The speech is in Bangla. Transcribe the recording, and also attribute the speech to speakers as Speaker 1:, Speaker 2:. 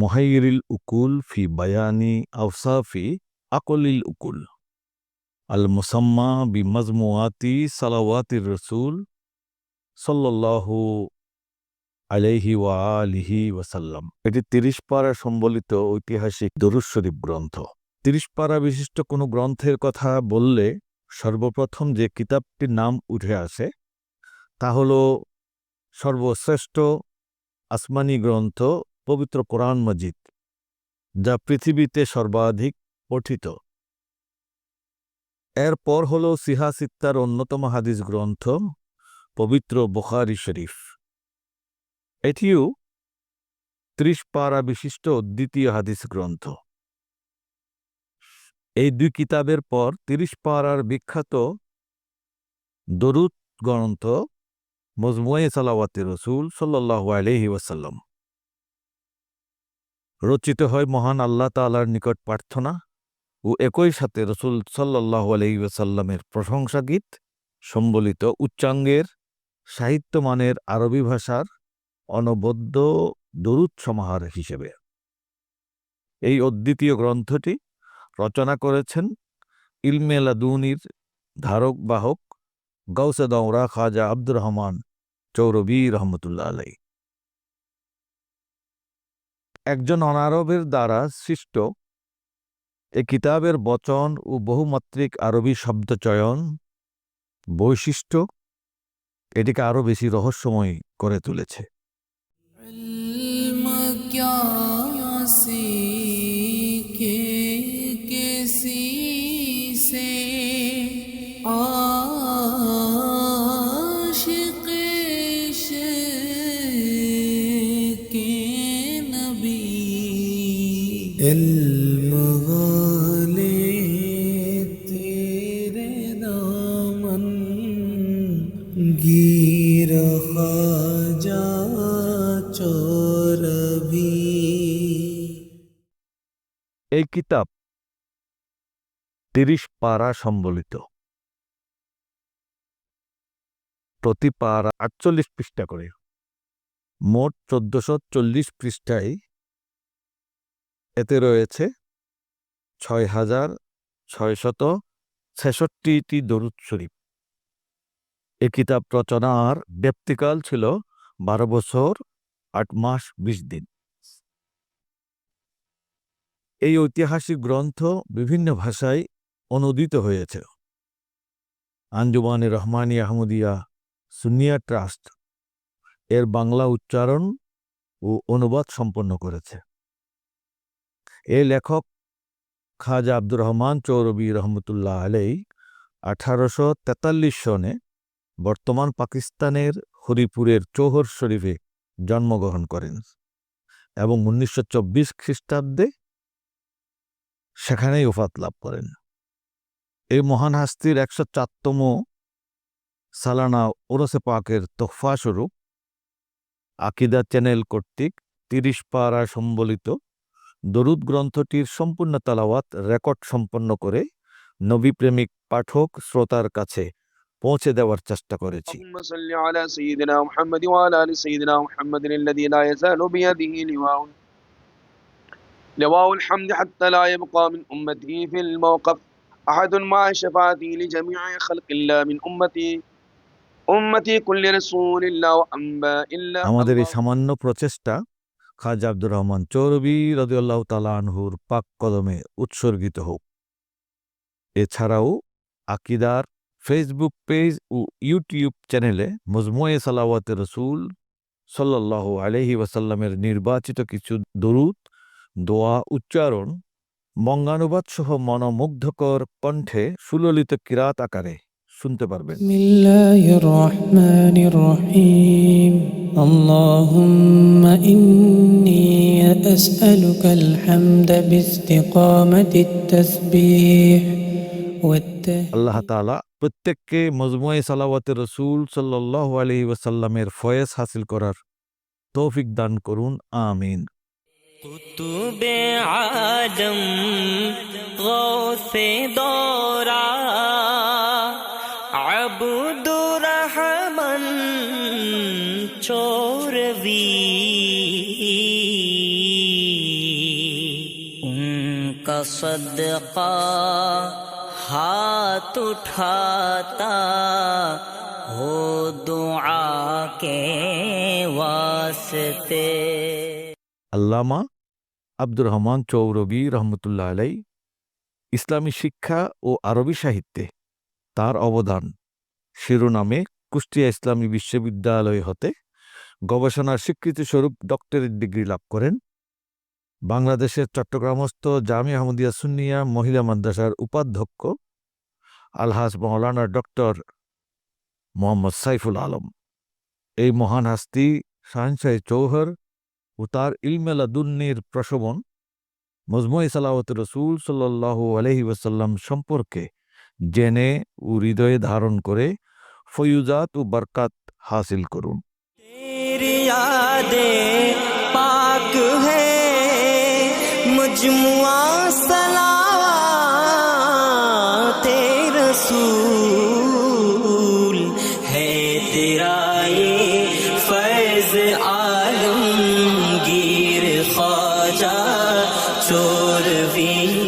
Speaker 1: মোহাইরিল উকুল ফি বায়ানি আউসাফি আকলিল উকুল। আল মুসাম্মা বি মজমুয়াতি সালাওয়াতির রসুল সাল্লাল্লাহু আলাইহি ওয়া আলিহি ওয়াসাল্লাম। এটি তিরিশ পারা সম্বলিত ঐতিহাসিক দরুদ শরীফ গ্রন্থ। তিরিশ পারা বিশিষ্ট কোনো গ্রন্থের কথা বললে সর্বপ্রথম যে কিতাবটির নাম উঠে আসে, তা হল সর্বশ্রেষ্ঠ আসমানি গ্রন্থ পবিত্র কোরআন মজিদ, যা পৃথিবীতে সর্বাধিক পঠিত। এরপর হল সিহা সিত্তার অন্যতম হাদিস গ্রন্থ, পবিত্র বুখারি শরীফ। এটিও ত্রিশ পারা বিশিষ্ট দ্বিতীয় হাদিস গ্রন্থ। এই দুই কিতাবের পর তিরিশ পারার বিখ্যাত দরুদ গ্রন্থ, মজমুয়ে সালাওয়াতি রসুল সাল্লাহ আলহি ওয়াসাল্লাম। রচিত হয় মহান আল্লাহ তালার নিকট প্রার্থনা ও একই সাথে রসুল সাল্লাহ আলহি ওয়াসাল্লামের প্রশংসা গীত সম্বলিত উচ্চাঙ্গের সাহিত্যমানের আরবি ভাষার অনবদ্য দরুদ সমাহার হিসেবে। এই অদ্বিতীয় গ্রন্থটি রচনা করেছেন ইলমে লাদুনির ধারক বাহক গৌসে দৌরা খাজা আব্দুর রহমান চৌরবী রহমতুল্লাহ আলাই একজন অনারবের দ্বারা সৃষ্ট এ কিতাবের বচন ও বহুমাত্রিক আরবি শব্দচয়ন বৈশিষ্ট্য এটিকে আরও বেশি রহস্যময় করে তুলেছে। এই কিতাব তিরিশ পারা সম্বলিত। প্রতি পারা আটচল্লিশ পৃষ্ঠা করে। মোট চোদ্দশো চল্লিশ পৃষ্ঠায় এতে রয়েছে ছয় হাজার ছয়শত ছেষট্টিটি দরুদ শরীফ। এ কিতাব রচনার ব্যক্তিকাল ছিল বারো বছর আট মাস বিশ দিন। এই ঐতিহাসিক গ্রন্থ বিভিন্ন ভাষায় অনুদিত হয়েছে। আঞ্জুমানে রহমানি আহমদিয়া সুনিয়া ট্রাস্ট এর বাংলা উচ্চারণ ও অনুবাদ সম্পন্ন করেছে। এই লেখক খাজা আব্দুর রহমান চৌরবী রহমতুল্লাহ আলাই আঠারোশো তেতাল্লিশ সনে বর্তমান পাকিস্তানের হরিপুরের চৌহর শরীফে জন্মগ্রহণ করেন এবং উনিশশো চব্বিশ খ্রিস্টাব্দে সেখানেই ওফাত লাভ করেন। এই মহান হাস্তির একশো চারতম সালানা ওরসে পাকের তোহফা স্বরূপ আকিদা চ্যানেল কর্তৃক তিরিশ পাড়া সম্বলিত দরুদ গ্রন্থটির সম্পূর্ণ তালাওয়াত রেকর্ড সম্পন্ন করে নবী প্রেমিক পাঠক শ্রোতার কাছে পৌঁছে দেওয়ার চেষ্টা করেছি
Speaker 2: اللهم صل على سيدنا محمد وعلى ال سيدنا محمد الذي لا يزال بيده لواء لواء الحمد حتى لا يبقى من امته في الموقف احد مع شفاعته لجميع خلق الله من امتي امتي كل رسول الله وانباء الله
Speaker 1: আমাদের এই
Speaker 2: الله
Speaker 1: সামান্য প্রচেষ্টা খাজা আব্দুর রহমান চৌরবী রদিউল্লাহ তালা আনহুর পাক কদমে উৎসর্গিত হোক। এছাড়াও আকিদার ফেসবুক পেজ ও ইউটিউব চ্যানেলে মজমুয়ে সালাওয়াতে রসুল সাল্লাহ আলহি ওয়াসাল্লামের নির্বাচিত কিছু দরুদ, দোয়া, উচ্চারণ বঙ্গানুবাদ সহ মনোমুগ্ধকর কণ্ঠে সুললিত কিরাত আকারে শুনতে পারবেন।
Speaker 3: بسم الله الرحمن الرحيم اللهم إني أسألك الحمد باستقامة التسبيح والتهليل
Speaker 1: আল্লাহ তাআলা প্রত্যেককে মজমুয়ে সালাওয়াতে রসুল সাল্লাহ আলহি ওয়াসাল্লামের ফয়েজ হাসিল করার তৌফিক দান করুন আমিন
Speaker 4: قطب عالم غوث دورا عبد الرحمن छोरवी उनका सदका हाथ उठाता हो दुआ
Speaker 1: আল্লামা আব্দুর রহমান চৌরবি রহমতুল্লাহ আলাই ইসলামী শিক্ষা ও আরবি সাহিত্যে তার অবদান শিরোনামে কুষ্টিয়া ইসলামী বিশ্ববিদ্যালয় হতে গবেষণার স্বীকৃতিস্বরূপ ডক্টরেট ডিগ্রি লাভ করেন। বাংলাদেশের চট্টগ্রামস্থ জামি আহমদিয়া সুন্নিয়া মহিলা মাদ্রাসার উপাধ্যক্ষ। আলহাজ মৌলানা ডক্টর মোহাম্মদ সাইফুল আলম। এই মহান হাস্তি শাহনশাহ চৌহর ও তার ইলমেলাদুন্নির প্রশমন মজমুই সালাওয়াত রসুল সাল্লাহ আলহি ওয়াসাল্লাম সম্পর্কে জেনে ও হৃদয়ে ধারণ করে ফয়ুজাত ও বরকাত হাসিল করুন।
Speaker 4: دے پاک ہے مجموعہ سلا رسول ہے تیرا یہ فیض عالم گیر خواجہ چور چوروی۔